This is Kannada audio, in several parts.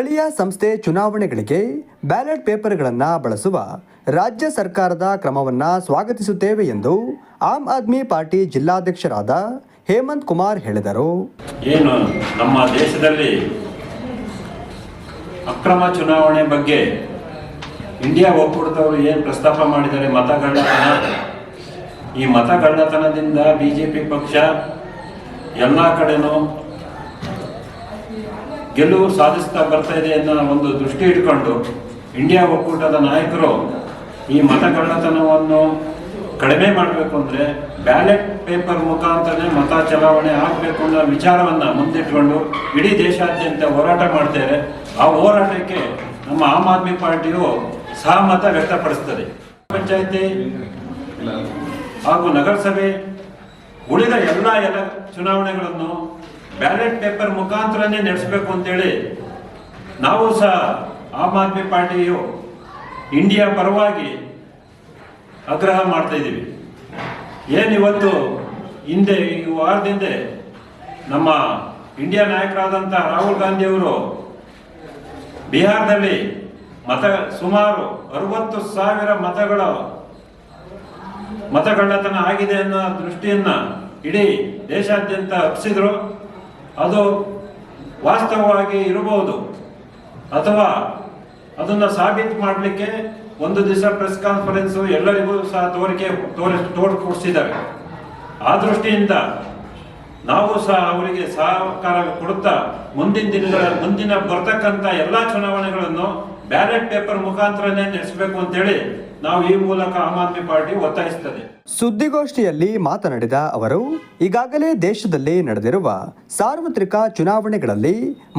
ಸ್ಥಳೀಯ ಸಂಸ್ಥೆ ಚುನಾವಣೆಗಳಿಗೆ ಬ್ಯಾಲೆಟ್ ಪೇಪರ್ಗಳನ್ನು ಬಳಸುವ ರಾಜ್ಯ ಸರ್ಕಾರದ ಕ್ರಮವನ್ನು ಸ್ವಾಗತಿಸುತ್ತೇವೆ ಎಂದು ಆಮ್ ಆದ್ಮಿ ಪಾರ್ಟಿ ಜಿಲ್ಲಾಧ್ಯಕ್ಷರಾದ ಹೇಮಂತ್ ಕುಮಾರ್ ಹೇಳಿದರು. ಏನು ನಮ್ಮ ದೇಶದಲ್ಲಿ ಅಕ್ರಮ ಚುನಾವಣೆ ಬಗ್ಗೆ ಇಂಡಿಯಾ ಒಕ್ಕೂಟದವರು ಏನು ಪ್ರಸ್ತಾಪ ಮಾಡಿದ್ದಾರೆ ಮತಗಳ್ಳತನ ಈ ಮತಗಳ್ಳತನದಿಂದ ಬಿ ಜೆ ಪಿ ಪಕ್ಷ ಎಲ್ಲ ಕಡೆನೂ ಗೆಲುವು ಸಾಧಿಸ್ತಾ ಬರ್ತಾ ಇದೆ ಅನ್ನೋ ಒಂದು ದೃಷ್ಟಿ ಇಟ್ಕೊಂಡು ಇಂಡಿಯಾ ಒಕ್ಕೂಟದ ನಾಯಕರು ಈ ಮತಗಳ್ಳತನವನ್ನು ಕಡಿಮೆ ಮಾಡಬೇಕು ಅಂದರೆ ಬ್ಯಾಲೆಟ್ ಪೇಪರ್ ಮುಖಾಂತರನೇ ಮತ ಚಲಾವಣೆ ಆಗಬೇಕು ಅನ್ನೋ ವಿಚಾರವನ್ನು ಮುಂದಿಟ್ಕೊಂಡು ಇಡೀ ದೇಶಾದ್ಯಂತ ಹೋರಾಟ ಮಾಡ್ತಾರೆ ಆ ಹೋರಾಟಕ್ಕೆ ನಮ್ಮ ಆಮ್ ಆದ್ಮಿ ಪಾರ್ಟಿಯು ಸಹಮತ ವ್ಯಕ್ತಪಡಿಸ್ತದೆ. ಪಂಚಾಯತಿ ಹಾಗೂ ನಗರಸಭೆ ಉಳಿದ ಎಲ್ಲ ಎಲ್ಲ ಚುನಾವಣೆಗಳನ್ನು ಬ್ಯಾಲೆಟ್ ಪೇಪರ್ ಮುಖಾಂತರನೇ ನಡೆಸಬೇಕು ಅಂತೇಳಿ ನಾವು ಸಹ ಆಮ್ ಆದ್ಮಿ ಪಾರ್ಟಿಯು ಇಂಡಿಯಾ ಪರವಾಗಿ ಆಗ್ರಹ ಮಾಡ್ತಾ ಇದ್ದೀವಿ. ಏನಿವತ್ತು ಹಿಂದೆ, ಈ ವಾರದಿಂದ ನಮ್ಮ ಇಂಡಿಯಾ ನಾಯಕರಾದಂಥ ರಾಹುಲ್ ಗಾಂಧಿಯವರು ಬಿಹಾರದಲ್ಲಿ ಮತ, ಸುಮಾರು ಅರವತ್ತು ಸಾವಿರ ಮತಗಳ ಮತಗಳ್ಳತನ ಆಗಿದೆ ಅನ್ನೋ ದೃಷ್ಟಿಯನ್ನ ಇಡೀ ದೇಶಾದ್ಯಂತ ಹಬ್ಸಿದ್ರು. ಅದು ವಾಸ್ತವವಾಗಿ ಇರಬಹುದು. ಅಥವಾ ಅದನ್ನು ಸಾಬೀತು ಮಾಡಲಿಕ್ಕೆ ಒಂದು ದಿವಸ ಪ್ರೆಸ್ ಕಾನ್ಫರೆನ್ಸ್ ಎಲ್ಲರಿಗೂ ಸಹ ತೋರಿಕೆ ತೋರಿ ತೋರ್ಕೊಡಿಸಿದ್ದಾರೆ ಆ ದೃಷ್ಟಿಯಿಂದ ನಾವು ಸಹ ಅವರಿಗೆ ಸಹಕಾರ ಕೊಡುತ್ತಾ ಮುಂದಿನ ದಿನಗಳ ಮುಂದಿನ ಬರ್ತಕ್ಕಂಥ ಎಲ್ಲ ಚುನಾವಣೆಗಳನ್ನು ಬ್ಯಾಲೆಟ್ ಪೇಪರ್ ಮುಖಾಂತರನೇ ನಡೆಸಬೇಕು ಅಂತೇಳಿ ನಾವು ಈ ಮೂಲಕ ಆಮ್ ಆದ್ಮಿ ಪಾರ್ಟಿ ಒತ್ತಾಯಿಸುತ್ತದೆ ಸುದ್ದಿಗೋಷ್ಠಿಯಲ್ಲಿ ಮಾತನಾಡಿದ ಅವರು, ಈಗಾಗಲೇ ದೇಶದಲ್ಲಿ ನಡೆದಿರುವ ಸಾರ್ವತ್ರಿಕ ಚುನಾವಣೆಗಳಲ್ಲಿ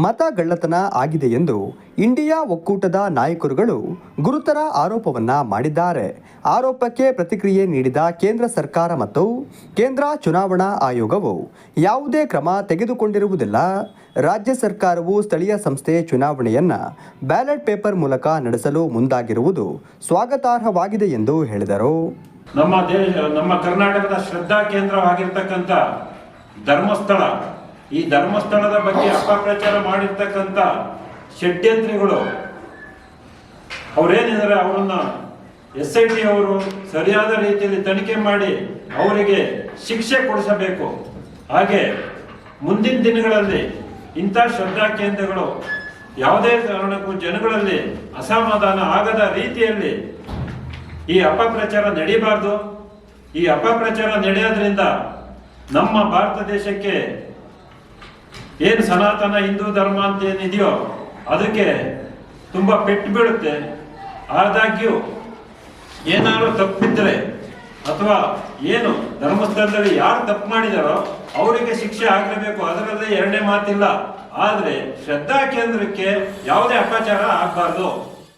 ಮತ ಗಳ್ಳತನ ಆಗಿದೆ ಎಂದು ಇಂಡಿಯಾ ಒಕ್ಕೂಟದ ನಾಯಕರುಗಳು ಗುರುತರ ಆರೋಪವನ್ನ ಮಾಡಿದ್ದಾರೆ. ಆರೋಪಕ್ಕೆ ಪ್ರತಿಕ್ರಿಯೆ ನೀಡಿದ ಕೇಂದ್ರ ಸರ್ಕಾರ ಮತ್ತು ಕೇಂದ್ರ ಚುನಾವಣಾ ಆಯೋಗವು ಯಾವುದೇ ಕ್ರಮ ತೆಗೆದುಕೊಂಡಿರುವುದಿಲ್ಲ. ರಾಜ್ಯ ಸರ್ಕಾರವು ಸ್ಥಳೀಯ ಸಂಸ್ಥೆ ಚುನಾವಣೆಯನ್ನ ಬ್ಯಾಲೆಟ್ ಪೇಪರ್ ಮೂಲಕ ನಡೆಸಲು ಮುಂದಾಗಿರುವುದು ಸ್ವಾಗತಾರ್ಹವಾಗಿದೆ ಎಂದು ಹೇಳಿದರು. ನಮ್ಮ ದೇಶ, ನಮ್ಮ ಕರ್ನಾಟಕದ ಶ್ರದ್ಧಾ ಕೇಂದ್ರವಾಗಿರ್ತಕ್ಕಂಥ ಧರ್ಮಸ್ಥಳ, ಈ ಧರ್ಮಸ್ಥಳದ ಬಗ್ಗೆ ಅಪಪ್ರಚಾರ ಮಾಡಿರ್ತಕ್ಕಂಥ ಷಡ್ಯಂತ್ರಿಗಳು, ಅವರೇನಿದ್ದಾರೆ ಅವರನ್ನ ಎಸ್ ಐ ಟಿ ಅವರು ಸರಿಯಾದ ರೀತಿಯಲ್ಲಿ ತನಿಖೆ ಮಾಡಿ ಅವರಿಗೆ ಶಿಕ್ಷೆ ಕೊಡಿಸಬೇಕು. ಹಾಗೆ ಮುಂದಿನ ದಿನಗಳಲ್ಲಿ ಇಂಥ ಶ್ರದ್ಧಾ ಕೇಂದ್ರಗಳು ಯಾವುದೇ ಕಾರಣಕ್ಕೂ ಜನಗಳಲ್ಲಿ ಅಸಮಾಧಾನ ಆಗದ ರೀತಿಯಲ್ಲಿ ಈ ಅಪಪ್ರಚಾರ ನಡೀಬಾರ್ದು. ಈ ಅಪಪ್ರಚಾರ ನಡೆಯೋದ್ರಿಂದ ನಮ್ಮ ಭಾರತ ದೇಶಕ್ಕೆ ಏನು ಸನಾತನ ಹಿಂದೂ ಧರ್ಮ ಅಂತ ಏನಿದೆಯೋ ಅದಕ್ಕೆ ತುಂಬ ಪೆಟ್ಟು ಬೀಳುತ್ತೆ. ಆದಾಗ್ಯೂ ಏನಾದರೂ ತಪ್ಪಿದ್ರೆ ಅಥವಾ ಏನು ಧರ್ಮಸ್ಥಳದಲ್ಲಿ ಯಾರು ತಪ್ಪು ಮಾಡಿದಾರೋ ಅವರಿಗೆ ಶಿಕ್ಷೆ ಆಗಲೇಬೇಕು. ಅದರಲ್ಲೇ ಎರಡನೇ ಮಾತಿಲ್ಲ. ಆದರೆ ಶ್ರದ್ಧಾ ಕೇಂದ್ರಕ್ಕೆ ಯಾವುದೇ ಅಪಚಾರ ಆಗಬಾರ್ದು.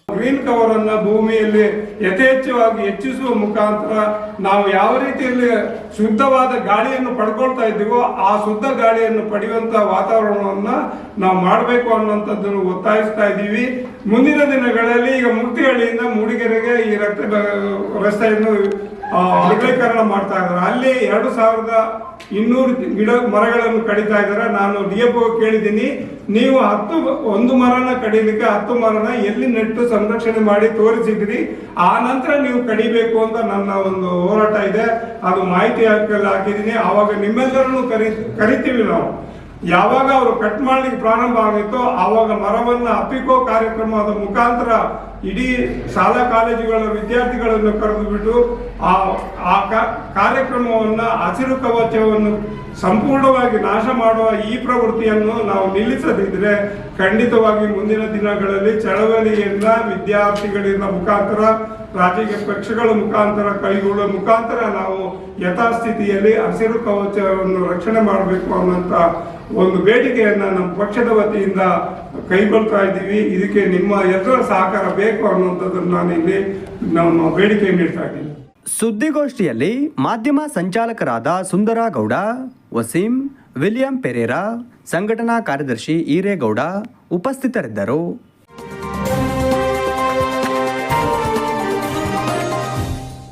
ಗ್ರೀನ್ ಕವರ್ ಅನ್ನ ಭೂಮಿಯಲ್ಲಿ ಯಥೇಚ್ಛವಾಗಿ ಹೆಚ್ಚಿಸುವ ಮುಖಾಂತರ ನಾವು ಯಾವ ರೀತಿಯಲ್ಲಿ ಶುದ್ಧವಾದ ಗಾಳಿಯನ್ನು ಪಡ್ಕೊಳ್ತಾ ಇದ್ದೀವೋ ಆ ಶುದ್ಧ ಗಾಳಿಯನ್ನು ಪಡೆಯುವಂತ ವಾತಾವರಣವನ್ನ ನಾವು ಮಾಡಬೇಕು ಅನ್ನುವಂಥದ್ದನ್ನು ಒತ್ತಾಯಿಸ್ತಾ ಇದ್ದೀವಿ. ಮುಂದಿನ ದಿನಗಳಲ್ಲಿ ಈಗ ಮುಕ್ತಿಹಳ್ಳಿಯಿಂದ ಮೂಡಿಗೆರೆಗೆ ಈ ರಕ್ತ ರಸ್ತೆಯನ್ನು ಅಗಲೀಕರಣ ಮಾಡ್ತಾ ಇದ್ದಾರೆ. ಅಲ್ಲಿ ಎರಡು ಸಾವಿರದ ಇನ್ನೂರು ಗಿಡ ಮರಗಳನ್ನು ಕಡಿತಾ ಇದ್ದಾರೆ. ನಾನು ಡಿ ಎಫ್ ಕೇಳಿದ್ದೀನಿ. ನೀವು ಹತ್ತು ಒಂದು ಮರನ ಕಡಿಲಿಕ್ಕೆ ಹತ್ತು ಮರನ ಎಲ್ಲಿ ನೆಟ್ಟು ಸಂರಕ್ಷಣೆ ಮಾಡಿ ತೋರಿಸಿದ್ರಿ ಆ ನಂತರ ನೀವು ಕಡಿಬೇಕು ಅಂತ ನನ್ನ ಒಂದು ಹೋರಾಟ ಇದೆ. ಅದು ಮಾಹಿತಿ ಹಾಕಲು ಹಾಕಿದ್ದೀನಿ. ಆವಾಗ ನಿಮ್ಮೆಲ್ಲರನ್ನು ಕರಿ ಕರಿತೀವಿ ನಾವು. ಯಾವಾಗ ಅವರು ಕಟ್ ಮಾಡ್ಲಿಕ್ಕೆ ಪ್ರಾರಂಭ ಆಗಿತ್ತೋ ಆವಾಗ ಮರವನ್ನ ಅಪ್ಪಿಕೋ ಕಾರ್ಯಕ್ರಮದ ಮುಖಾಂತರ ಇಡೀ ಶಾಲಾ ಕಾಲೇಜುಗಳ ವಿದ್ಯಾರ್ಥಿಗಳನ್ನು ಕರೆದು ಬಿಟ್ಟು ಆ ಆ ಕಾರ್ಯಕ್ರಮವನ್ನ ಹಸಿರು ಕವಚವನ್ನು ಸಂಪೂರ್ಣವಾಗಿ ನಾಶ ಮಾಡುವ ಈ ಪ್ರವೃತ್ತಿಯನ್ನು ನಾವು ನಿಲ್ಲಿಸದಿದ್ರೆ ಖಂಡಿತವಾಗಿ ಮುಂದಿನ ದಿನಗಳಲ್ಲಿ ಚಳವಳಿಯಿಂದ ವಿದ್ಯಾರ್ಥಿಗಳಿಂದ ಮುಖಾಂತರ ರಾಜಕೀಯ ಪಕ್ಷಗಳ ಮುಖಾಂತರ ಕೈಗೊಳ್ಳುವ ಮುಖಾಂತರ ನಾವು ಯಥಾಸ್ಥಿತಿಯಲ್ಲಿ ಹಸಿರು ಕವಚವನ್ನು ರಕ್ಷಣೆ ಮಾಡಬೇಕು ಅನ್ನೋಂಥ ಒಂದು ಬೇಡಿಕೆಯನ್ನ ನಮ್ಮ ಪಕ್ಷದ ವತಿಯಿಂದ ಕೈಗೊಳ್ತಾ ಇದ್ದೀವಿ. ಇದಕ್ಕೆ ನಿಮ್ಮ ಎಲ್ಲರ ಸಹಕಾರ ಬೇಕು ಅನ್ನುವಂಥದ್ದನ್ನು ನಾನು ಇಲ್ಲಿ ನಮ್ಮ ಬೇಡಿಕೆ ನೀಡ್ತಾ ಇದ್ದೀನಿ. ಸುದ್ದಿಗೋಷ್ಠಿಯಲ್ಲಿ ಮಾಧ್ಯಮ ಸಂಚಾಲಕರಾದ ಸುಂದರ ಗೌಡ ವಸೀಂ, ವಿಲಿಯಂ ಪೆರೇರಾ, ಸಂಘಟನಾ ಕಾರ್ಯದರ್ಶಿ ಈರೇಗೌಡ ಉಪಸ್ಥಿತರಿದ್ದರು.